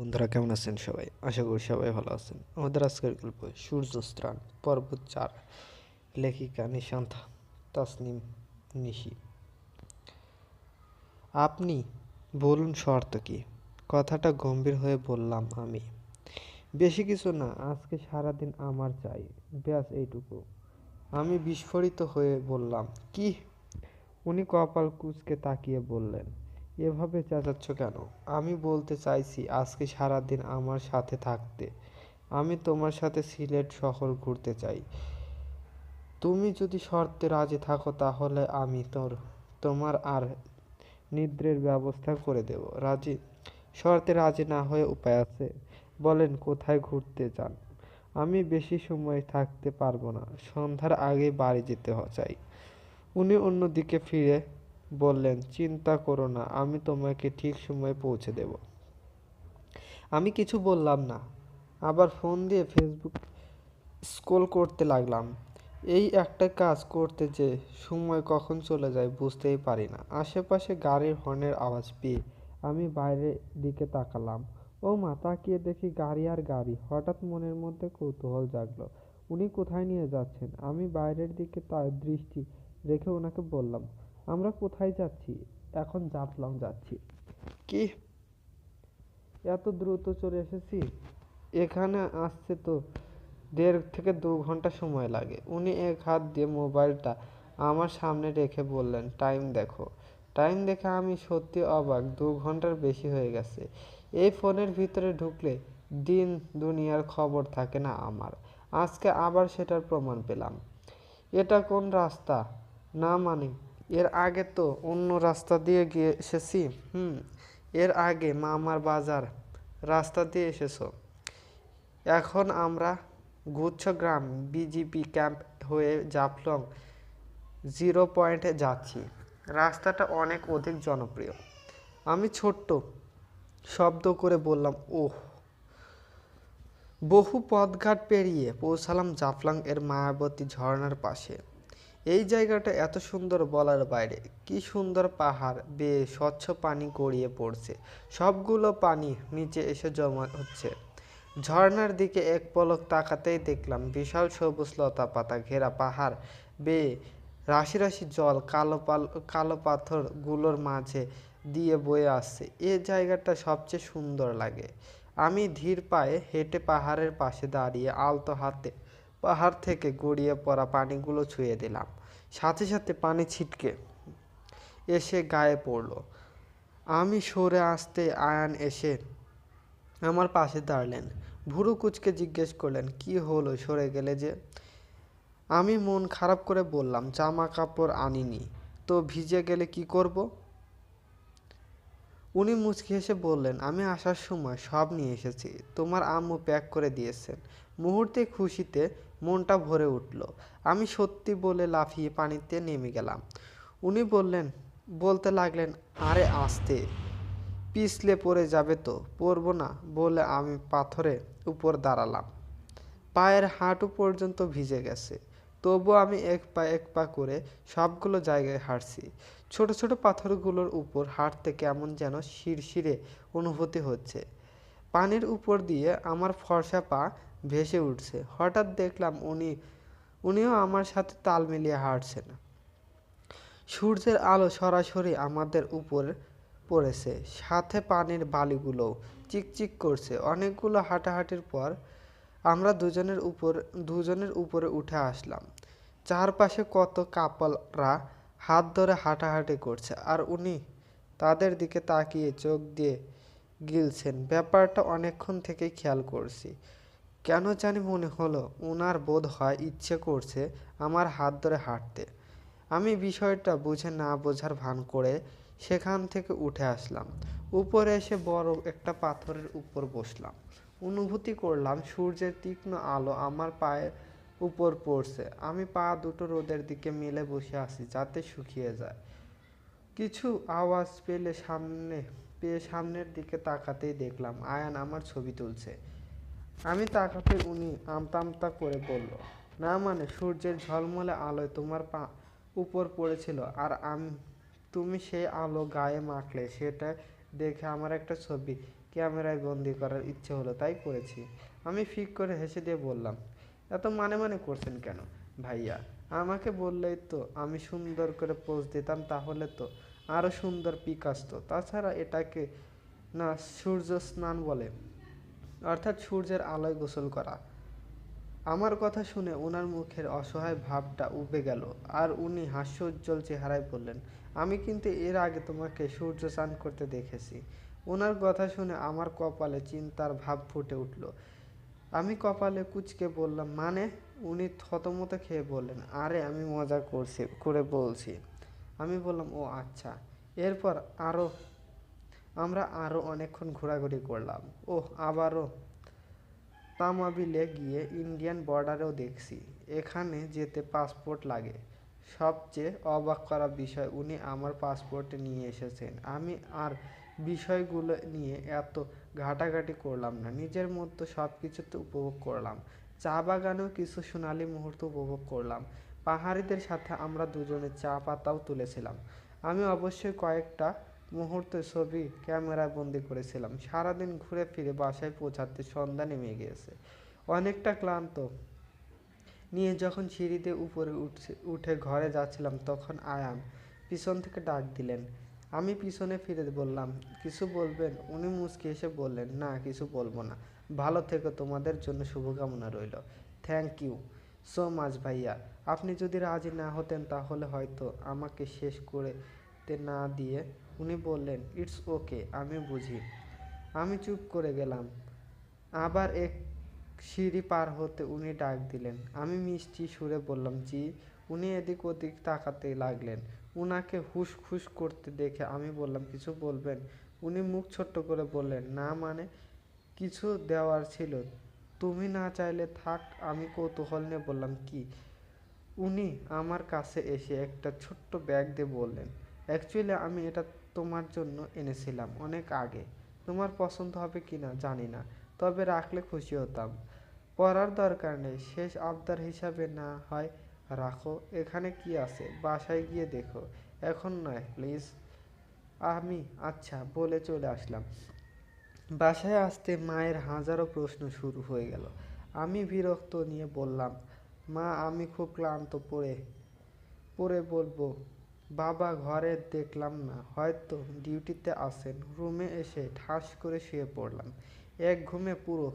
বন্ধুরা, কেমন আছেন সবাই? আশা করি সবাই ভালো আছেন। আমাদের আজকের গল্প সূর্যস্ত্রাণ পর্বত চার, লেখিকা নিশান্থা তাসনিম নিশি। আপনি বলুন শর্ত কি? কথাটা গম্ভীর হয়ে বললাম আমি। বেশি কিছু না, আজকে সারাদিন আমার চাই। ব্যাস এইটুকু। আমি বিস্ফোরিত হয়ে বললাম, কি? উনি কপাল কুঁচকে তাকিয়ে বললেন এভাবে চেঁচাচ্ছ কেন? আমি বলতে চাইছি, আজকে সারাদিন আমার সাথে থাকতে। আমি তোমার সাথে সিলেট শহর ঘুরতে চাই। তুমি যদি শর্তে রাজি থাকো, তাহলে আমি তোর, তোমার আর নিদ্রের ব্যবস্থা করে দেব। রাজি? শর্তে রাজি না হয়ে উপায় আছে? বলেন, কোথায় ঘুরতে চান আমি বেশি সময় থাকতে পারব না। সন্ধ্যার আগে বাড়ি যেতে চাই। উনি অন্যদিকে ফিরে বললেন, চিন্তা করো না, আমি তোমাকে ঠিক সময়ে পৌঁছে দেব। আমি কিছু বললাম না। আবার ফোন দিয়ে ফেসবুক স্ক্রোল করতে লাগলাম। এই একটা কাজ করতে যে সময় কখন চলে যায় বুঝতেই পারি না। আশেপাশে গাড়ির হর্নের আওয়াজ পেয়ে আমি বাইরের দিকে তাকালাম। ও মা, তাকিয়ে দেখি গাড়ি আর গাড়ি। হঠাৎ মনের মধ্যে কৌতূহল জাগলো। উনি কোথায় নিয়ে যাচ্ছেন? আমি বাইরের দিকে তার দৃষ্টি রেখে ওনাকে বললাম আমরা কোথায় যাচ্ছি? এখন জাফলং যাচ্ছি। কি? এত দ্রুত চলে এসেছি? এখানে আসছে তো দেড় থেকে দু ঘণ্টা সময় লাগে। উনি এক হাত দিয়ে মোবাইলটা আমার সামনে রেখে বললেন টাইম দেখো। টাইম দেখে আমি সত্যি অবাক দু ঘণ্টার বেশি হয়ে গেছে। এই ফোনের ভিতরে ঢুকলে দিন দুনিয়ার খবর থাকে না আমার। আজকে আবার সেটার প্রমাণ পেলাম। এটা কোন রাস্তা? না মানে এর আগে তো অন্য রাস্তা দিয়ে গিয়ে এসেছি হুম, এর আগে মামার বাজার রাস্তা দিয়ে এসেছ। এখন আমরা গুচ্ছগ্রাম বিজিপি ক্যাম্প হয়ে জাফলং জিরো পয়েন্টে যাচ্ছি। রাস্তাটা অনেক অধিক জনপ্রিয়। আমি ছোট্ট শব্দ করে বললাম, ওহ! বহু পথঘাট পেরিয়ে পৌঁছালাম জাফলং এর মায়াবতী ঝর্ণার পাশে। এই জায়গাটা এত সুন্দর বলার বাইরে। কি সুন্দর পাহাড় বেয়ে স্বচ্ছ পানি গড়িয়ে পড়ছে। সবগুলো পানি নিচে এসে জমা হচ্ছে। ঝর্নার দিকে এক পলক তাকাতেই দেখলাম বিশাল সবুজ লতা পাতা ঘেরা পাহাড়। বেয়ে রাশি রাশি জল কালো পাল, কালো পাথরগুলোর মাঝে দিয়ে বয়ে আসছে। এ জায়গাটা সবচেয়ে সুন্দর লাগে। আমি ধীর পায়ে হেঁটে পাহাড়ের পাশে দাঁড়িয়ে আলতো হাতে পাহাড় থেকে গড়িয়ে পড়া পানিগুলো ছুঁয়ে দিলাম। সাথে সাথে পানি ছিটকে এসে গায়ে পড়ল। আমি সরে আসতে আয়ান এসে আমার পাশে দাঁড়লেন। ভুরু কুচকে জিজ্ঞেস করলেন, কি হলো? সরে গেলে যে? আমি মন খারাপ করে বললাম, জামা কাপড় আনিনি, তো ভিজে গেলে কি করব? উনি মুচকি হেসে বললেন, আমি আসার সময় সব নিয়ে এসেছি, তোমার আম্মু প্যাক করে দিয়েছেন। মুহূর্তে খুশিতে মনটা ভরে উঠল। আমি সত্যি বলে লাফিয়ে পানিতে নেমে গেলাম। উনি বললেন, বলতে লাগলেন, আরে আসতে, পিছলে পড়ে যাবে তো, পড়ব না, বলে আমি পাথরে উপর দাঁড়ালাম। পায়ের হাঁটু পর্যন্ত ভিজে গেছে। তবু আমি এক পা এক পা করে সবগুলো জায়গায় হাঁটছি। ছোট ছোট পাথরগুলোর উপর হাঁটতে কেমন যেন শিরশিরে অনুভূতি হচ্ছে। পানির উপর দিয়ে আমার ফর্সা পা ভেসে উঠছে। হঠাৎ দেখলাম উনি, উনিও আমার সাথে তাল মিলিয়ে হাঁটছেন। সূর্যের আলো সরাসরি আমাদের উপর পড়েছে। সাথে পানির বালিগুলোও চিকচিক করছে। অনেকগুলো হাঁটাহাঁটির পর আমরা দুজনের উপর, দুজনের উপরে উঠে আসলাম। চারপাশে কত কাপলরা হাত ধরে হাঁটাহাঁটি করছে। আর উনি তাদের দিকে তাকিয়ে চোখ দিয়ে গিলছেন। ব্যাপারটা অনেকক্ষণ থেকেই খেয়াল করছি। কেন জানি মনে হলো ওনার বোধ হয় ইচ্ছে করছে আমার হাত ধরে হাঁটতে। আমি বিষয়টা বুঝে না বোঝার ভান করে সেখান থেকে উঠে আসলাম। উপরে এসে বড় একটা পাথরের উপর বসলাম। অনুভূতি করলাম সূর্যের তীক্ষ্ণ আলো আমার পায়ের উপর পড়ছে। আমি পা দুটো রোদের দিকে মেলে বসে আছি যাতে শুকিয়ে যায়। কিছু আওয়াজ পেলে সামনে পেয়ে সামনের দিকে তাকাতেই দেখলাম, আয়ান আমার ছবি তুলছে। আমি তাকাতে উনি আমতা আমতা করে বলল, না মানে সূর্যের ঝলমলে আলোয় তোমার পা উপর পড়েছিল আর আমি, তুমি সেই আলো গায়ে মাখলে, সেটা দেখে আমার একটা ছবি ক্যামেরায় বন্দি করার ইচ্ছে হলো, তাই করেছি। আমি ফিক করে হেসে দিয়ে বললাম, এত মানে মানে করছেন কেন ভাইয়া? আমাকে বললেই তো, আমি সুন্দর করে পোজ দিতাম তাহলে তো আরও সুন্দর পিক আসতো। তাছাড়া এটাকে না সূর্য স্নান বলে, অর্থাৎ সূর্যের আলোয় গোসল করা। আমার কথা শুনে ওনার মুখের অসহায় ভাবটা উবে গেল, আর উনি হাস্য উজ্জ্বল চেহারায় বললেন, আমি কিন্তু এর আগে তোমাকে সূর্য স্নান করতে দেখেছি। ওনার কথা শুনে আমার কপালে চিন্তার ভাব ফুটে উঠল। আমি কপালে কুচকে বললাম মানে? উনি থতমত খেয়ে বললেন, আরে আমি মজা করছি, করে বলছি। আমি বললাম, ও আচ্ছা। এরপর আরও আমরা আরও অনেকক্ষণ ঘোরাঘুরি করলাম। ও আবারও তামাবিলে গিয়ে ইন্ডিয়ান বর্ডারেও দেখছি, এখানে যেতে পাসপোর্ট লাগে। সবচেয়ে অবাক করা বিষয়, উনি আমার পাসপোর্ট নিয়ে এসেছেন। আমি আর বিষয়গুলো নিয়ে এত ঘাটাঘাটি করলাম না, নিজের মতো সব কিছুতে উপভোগ করলাম। চা বাগানেও কিছু সোনালি মুহূর্ত উপভোগ করলাম। পাহাড়িদের সাথে আমরা দুজনে চা পাতাও তুলেছিলাম। আমি অবশ্যই কয়েকটা মুহূর্তে ছবি ক্যামেরায় বন্দি করেছিলাম। সারাদিন ঘুরে ফিরে বাসায় পৌঁছাতে সন্ধ্যা নেমে গিয়েছে। অনেকটা ক্লান্ত। নিয়ে যখন সিঁড়িতে উপরে উঠছে, উঠে ঘরে যাচ্ছিলাম, তখন আয়াম পিছন থেকে ডাক দিলেন আমি পিছনে ফিরে বললাম, কিছু বলবেন? উনি মুচকি এসে বললেন, না, কিছু বলব না। ভালো থেকো, তোমাদের জন্য শুভকামনা রইল। থ্যাংক ইউ সো মাচ ভাইয়া। আপনি যদি রাজি না হতেন তাহলে হয়তো আমাকে শেষ করে না দিয়ে উনি বললেন ইটস ওকে আমি বুঝি। আমি চুপ করে গেলাম। আবার এক সিঁড়ি পার হতে উনি ডাক দিলেন। আমি মিষ্টি সুরে বললাম, জি। উনি এদিক ওদিক তাকাতে লাগলেন। উনাকে হুস খুস করতে দেখে আমি বললাম, কিছু বলবেন? উনি মুখ ছোট্ট করে বললেন, না মানে কিছু দেওয়ার ছিল। তুমি না চাইলে থাক, আমি কৌতূহল নিয়ে বললাম, কি? উনি আমার কাছে এসে একটা ছোট্ট ব্যাগ দিয়ে বললেন, অ্যাকচুয়ালি আমি এটা তোমার জন্য এনেছিলাম অনেক আগে। তোমার পছন্দ হবে কি না জানি না, তবে রাখলে খুশি হতাম। পড়ার দরকার নেই, শেষ আবদার হিসাবে না হয় রাখো, এখানে কি আছে? বাসায় গিয়ে দেখো। এখন নয়, প্লিজ। আমি আচ্ছা বলে চলে আসলাম। বাসায় আসতে মায়ের হাজারো প্রশ্ন শুরু হয়ে গেল। আমি বিরক্ত নিয়ে বললাম, মা, আমি খুব ক্লান্ত পড়ে পড়ে বলব। বাবা ঘরে দেখলাম না। হয়তো ডিউটিতে আসেন রুমে এসে ঠাস করে শুয়ে পড়লাম। এক ঘুমে পুরো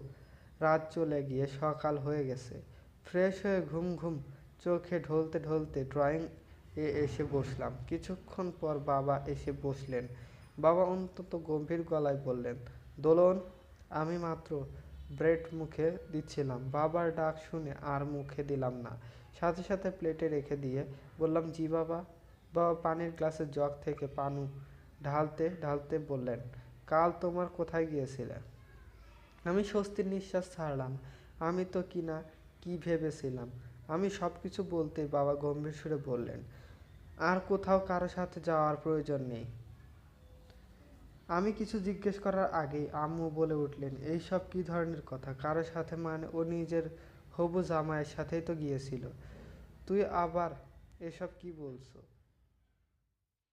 রাত চলে গিয়ে সকাল হয়ে গেছে। ফ্রেশ হয়ে ঘুম ঘুম চোখে ঢলতে ঢলতে ড্রয়িং এ এসে বসলাম। কিছুক্ষণ পর বাবা এসে বসলেন। বাবা অন্তত গম্ভীর গলায় বললেন, দোলন, আমি মাত্র ব্রেড মুখে দিচ্ছিলাম। বাবার ডাক শুনে আর মুখে দিলাম না। সাথে সাথে প্লেটে রেখে দিয়ে বললাম, জি বাবা। বাবা পানির গ্লাসের জগ থেকে পানু ঢালতে ঢালতে বললেন, কাল তোমার কোথায় গিয়েছিলে? আমি স্বস্তির নিঃশ্বাস ছাড়লাম। আমি তো কিনা কি ভেবেছিলাম? আমি সব কিছু বলতে বাবা গম্ভীর সুরে বললেন, আর কোথাও কারও সাথে যাওয়ার প্রয়োজন নেই। আমি কিছু জিজ্ঞেস করার আগেই আম্মু বলে উঠলেন, এই সব কী ধরনের কথা? কারও সাথে মানে ও নিজের হবু জামাইয়ের সাথেই তো গিয়েছিল। তুই আবার এসব কি বলছো?